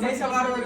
Neyse var var.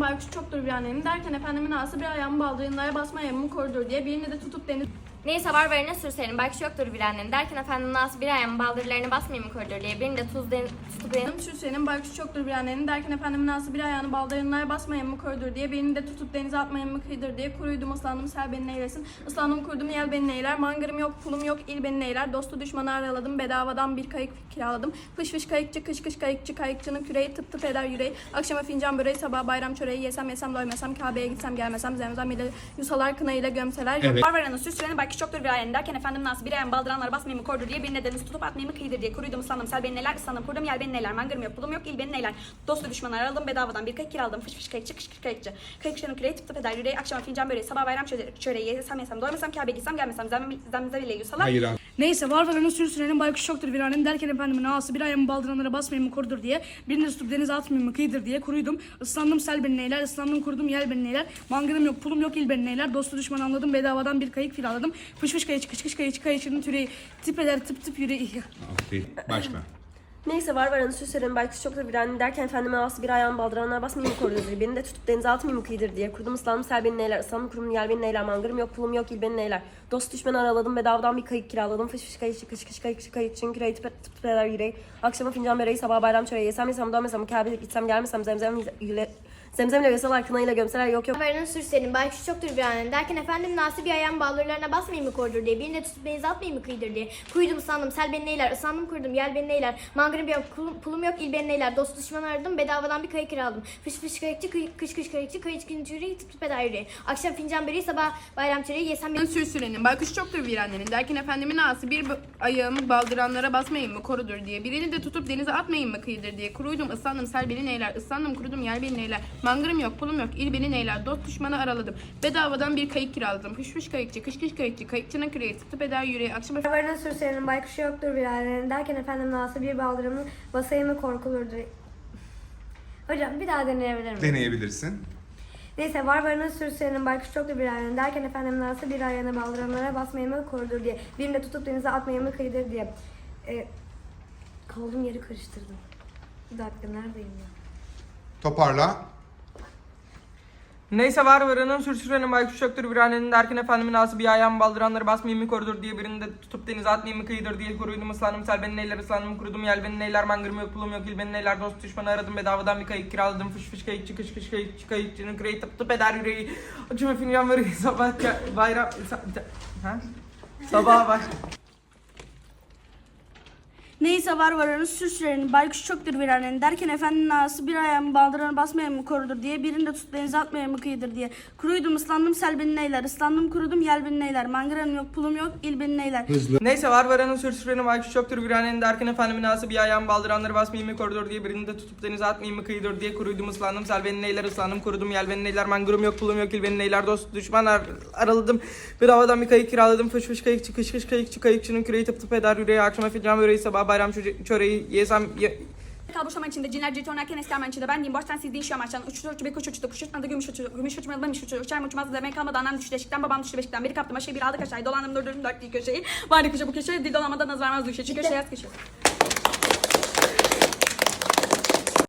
Baykuş çoktur bir annemin derken efendimin ağası bir ayağımı baldırınlara basma ayağımı koridor diye birini de tutup deniz Neyse var varına sürsenin belki yoktur bilenin derken efendim nasıl bir ayağımın baldırlarını basmayayım mı koridor diye? Birini de tuz den tutup den Hüseyin'in baykuş çoktur bir annenin derken efendimin ağası bir ayağını baldırınlara basmayın mı koridor diye? Birini de tutup denize atmayın mı kıydır diye kuruydum ıslandım sel beni neylesin. Islandım kurdum yel beni neyler. Mangırım yok pulum yok il beni neyler. Dostu düşmanı araladım bedavadan bir kayık kiraladım. Fış fış kayıkçı kış kış kayıkçı kayıkçının küreği tıp tıp eder yüreği. Akşama fincan böreği sabah bayram çöreği. Yesem yesem doymesem Kabe'ye gitsem gelmesem zemzem ile yusalar kına ile gömseler. Evet. Var varanın süslerini belki çoktur bir ayağını derken efendim nasıl bir ayağın baldıranlara basmayayım mı kordur diye bir nedeniniz tutup atmayayım mı? Kıydır diye kuruydum ıslandım sel beni neler ıslandım kurdum yel beni neler. Mangırım yok pulum yok il beni neler. Dostu düşmanı araladım bedavadan bir kayık kiraladım fış fış kayıkçı kış kış kayıkçı. Kayıkçının küreği tıp tıp eder. Yüreği akşama fincan böreği. Sabah bayram çöre- çöreği yesem yesem. Doymasam Kabe'ye gitsem gelmesem zem- zemzem ile yusalar Hayır abi. Neyse var varının sürüsünenin baykuş çoktur bir annem derken efendimin ağası bir ayağımı baldıranlara basmayayım mı korudur diye birini tutup denize atmayayım mı kıydır diye kuruydum ıslandım sel beni neyler ıslandım kurudum yel beni neyler mangırım yok pulum yok il beni neyler dostu düşman anladım bedavadan bir kayık kiraladım fış fış kayıcı kış kış kayıcı kayıcının türeyi tip eder tıp tıp yüreği. Başla. Neyse var varanın süslerin baykuş çoktur bir anne derken efendime ağası bir ayağın baldıranlar mı koridor diye beni de tutup denize atmayayım mı kıydır diye. Kurdum ıslandım sel beni neyler ıslandım kurum yel beni neyler mangırım yok pulum yok il beni neyler. Dost düşmanı araladım bedavadan bir kayık kiraladım. Fış fış kayıkçı kış kış kayıkçı kayıkçının küreği tıp tıp tıp eder yüreği. Akşama fincan böreği sabah bayram çöreği. Yesem yesem dönmesem Kabe'ye gitsem gelmesem zemzem ile zemzemle yasalar kınayla gömseler yok yok. Varının sürsenin baykuş çoktur bir annen derken efendim nasıl bir ayağımın baldırlarına basmayayım mı koridor diye birini de tutup denize atmayayım mı kıydır diye. Kuruydum ıslandım sel beni neyler ıslandım kurdum yel beni neyler. Mangırım yok pulum, pulum yok il beni neyler dost düşman aradım bedavadan bir kayık kiraladım. Fış fış kayıkçı kıy- kış kış kayıkçı kayıkçının yüreği tıp tıp eder yüreği akşam fincan böreği sabah bayram çöreği yesem Ben sürüsünenin baykuş çoktur bir annenin derken efendimin ağası bir ayağımı baldıranlara basmayın mı? Korudur diye. Birini de tutup denize atmayın mı? Kıyıdır diye. Kuruydum ıslandım sel beni neyler? Islandım kurudum yer beni neyler? Mangırım yok pulum yok il beni neyler? Dost düşmanı araladım. Bedavadan bir kayık kiraladım. Fış fış kayıkçı kış kış kayıkçı kayıkçının küreği tıp tıp eder yüreği akşama Varının sürüslerinin baykuşu yoktur bir ailenin derken efendim nasıl bir baldırımın basayı mı korkulurdu? Hocam bir daha deneyebilir miyim? Deneyebilirsin. Neyse var varının sürüslerinin baykuşu yoktur bir ailenin derken efendim nasıl bir ayağına baldıranlara basmayı mı korudur diye. Birini de tutup denize atmayı mı kıydır diye. E, kaldığım yeri karıştırdım. Bir dakika neredeyim ya? Toparla. Neyse var varının sürsürenin baykuş çoktur bir annenin derken efendimin ağası bir ayağın baldıranları basmayayım mı koridor diye birini de tutup denize atmayayım mı kıyıdır diye kuruydum ıslandım sel beni neyler ıslandım kurudum yel beni neyler mangırım yok pulum yok il beni neyler dost düşmanı aradım bedavadan bir kayık kiraladım fış fış kayıkçı kış kış kayıkçı kayıkçının küreği tıp tıp eder yüreği akşama fincan var sabah bayram ha? Sabah bak Neyse var varının süslerini baykuş çoktur bir annenin. Derken efendinin ağası bir ayağımı baldıranı basmayayım mı korudur diye birini de tutup denize atmayayım mı kıyıdır diye. Kuruydum ıslandım sel beni neyler? Islandım kurudum yel beni neyler? Mangırım yok pulum yok il beni neyler? Hızlı. Neyse var varanın sürsürenin baykuş çoktur bir annenin. Derken efendimin ağası bir ayağın baldıranları basmayayım mı koridor diye birini de tutup denize atmayayım mı kıyıdır diye. Kuruydum ıslandım sel beni neyler? Islandım kurudum yel beni neyler? Mangırım yok pulum yok il beni neyler? Dost düşman ar- araladım. Bir havadan bir kayık kiraladım. Fış fış kayıkçı kış kış kayıkçı kayıkçının küreği tıp tıp eder. Yüreği akşama fincan böreği sabah bayram çöre- çöreği yesem ye- Kalboşlaman içinde cinler citon erken eskermen içinde. Ben diyeyim baştan siz deyin şu amaçtan uçtu bir kuş uçtu kuş uçmadı gümüş uçtu gümüş uçmadı bemiş uçtu uçar mı uçmaz demek kalmadı. Annem düştü beşikten babam düştü beşikten. Biri kaptı maşayı bir aldı kaşayı. Dolandım durdurdum dört değil köşeyi. Bari köşe bu köşe dil dolamadan az vermez düşe çünkü köşe yaz köşe